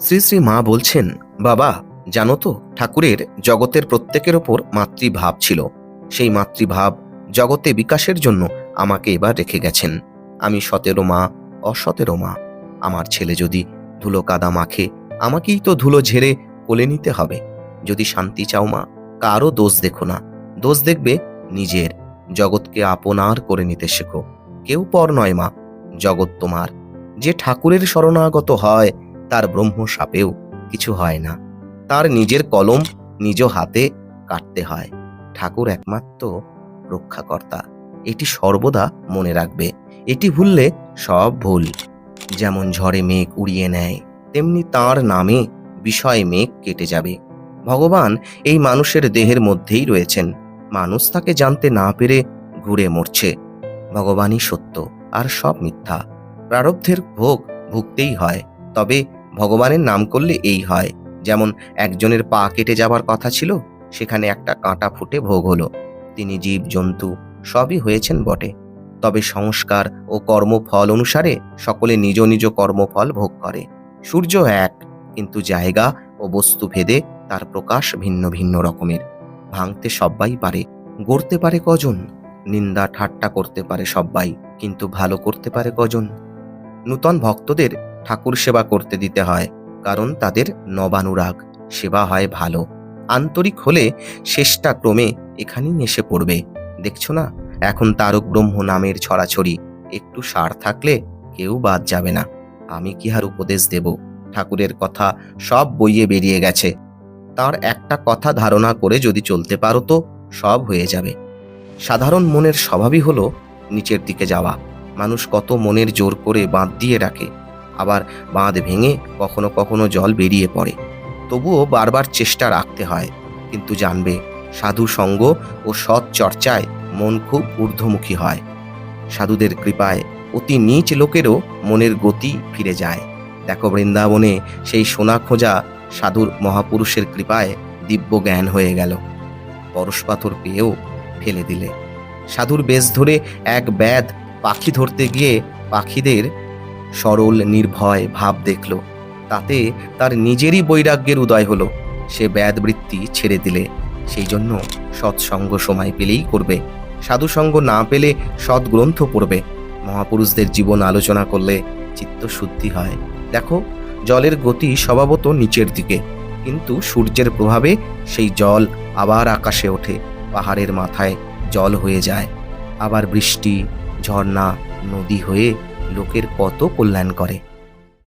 শ্রী শ্রী মা বলছেন, বাবা, জানো তো, ঠাকুরের জগতের প্রত্যেকের ওপর মাতৃভাব ছিল। সেই মাতৃভাব জগতে বিকাশের জন্য আমাকে এবার রেখে গেছেন। আমি সতেরো মা, অসতেরো মা। আমার ছেলে যদি ধুলো কাদা মাখে, আমাকেই তো ধুলো ঝেড়ে কোলে নিতে হবে। যদি শান্তি চাও মা, কারও দোষ দেখো না। দোষ দেখবে নিজের। জগৎকে আপনার করে নিতে শেখো। কেউ পর নয় মা, জগৎ তোমার। যে ঠাকুরের শরণাগত হয় তার ব্রহ্ম সাপেও কিছু হয় না। তার নিজের কলম নিজ হাতে কাটতে হয়। ঠাকুর একমাত্র রক্ষাকর্তা। এটি সর্বদা মনে রাখবে। এটি ভুললে সব ভুল। যেমন ঝড়ে মেঘ উড়িয়ে নেয়, তেমনি তার নামে বিষয় মেঘ কেটে যাবে। ভগবান এই মানুষের দেহের মধ্যেই রয়েছেন। মানুষ তাকে জানতে না পেরে ঘুরে মরছে। ভগবানই সত্য, আর সব মিথ্যা। প্রারব্ধের ভোগ ভুগতেই হয়, তবে ভগবানের নাম করলে এই হয়। যেমন একজনের পা কেটে যাবার কথা ছিল, সেখানে একটা কাঁটা ফুটে ভোগ হলো। তিনি জীব, জন্তু সবই হয়েছেন বটে। তবে সংস্কার ও কর্মফল অনুসারে সকলে নিজ নিজ কর্মফল ভোগ করে। সূর্য এক, কিন্তু জায়গা ও বস্তু ভেদে তার প্রকাশ ভিন্ন ভিন্ন রকমের। ভাঙতে সব্বাই পারে, গড়তে পারে কজন? নিন্দা ঠাট্টা করতে পারে সব্বাই, কিন্তু ভালো করতে পারে কজন? নূতন ভক্তদের ঠাকুর সেবা করতে দিতে হয়, কারণ তাদের নবানুরাগ, সেবা হয় ভালো। আন্তরিক হলে শেষটা ক্রমে এখানেই এসে পড়বে। দেখছ না? এখন তারক ব্রহ্ম নামের ছড়াছড়ি, একটু সার থাকলে কেউ বাদ যাবে না। আমি কি আর উপদেশ দেব? ঠাকুরের কথা সব বইয়ে বেরিয়ে গেছে। তার একটা কথা ধারণা করে যদি চলতে পারো তো সব হয়ে যাবে। সাধারণ মনের স্বভাবই হলো নিচের দিকে যাওয়া। মানুষ কত মনের জোর করে বাঁধ দিয়ে রাখে। আবার বাঁধ ভেঙে কখনো কখনো জল বেরিয়ে পড়ে। তবুও বারবার চেষ্টা রাখতে হয়, কিন্তু জানবে সাধু সঙ্গ ও সৎ চর্চায় মন খুব ঊর্ধ্বমুখী হয়। সাধুদের কৃপায় অতি নীচ লোকেরও মনের গতি ফিরে যায়। দেখো বৃন্দাবনে সেই সোনা খোঁজা সাধুর মহাপুরুষের কৃপায় দিব্য জ্ঞান হয়ে গেল। পরশ পাথর পেয়েও ফেলে দিলে। সাধুর বেশ ধরে এক ব্যাধ পাখি ধরতে গিয়ে পাখিদের সরল, নির্ভয় ভাব দেখল। তাতে তার নিজেরই বৈরাগ্যের উদয় হলো। সে ব্যাধ বৃত্তি ছেড়ে দিলে। সেই জন্য সৎসঙ্গ সময় পেলেই করবে। সাধুসঙ্গ না পেলে সৎ গ্রন্থ পড়বে। মহাপুরুষদের জীবন আলোচনা করলে চিত্ত শুদ্ধি হয়। দেখো, জলের গতি স্বভাবত নিচের দিকে। কিন্তু সূর্যের প্রভাবে সেই জল আবার আকাশে ওঠে। পাহাড়ের মাথায় জল হয়ে যায়। আবার বৃষ্টি, ঝর্ণা, নদী হয়ে লোকের কত কল্যাণ করে।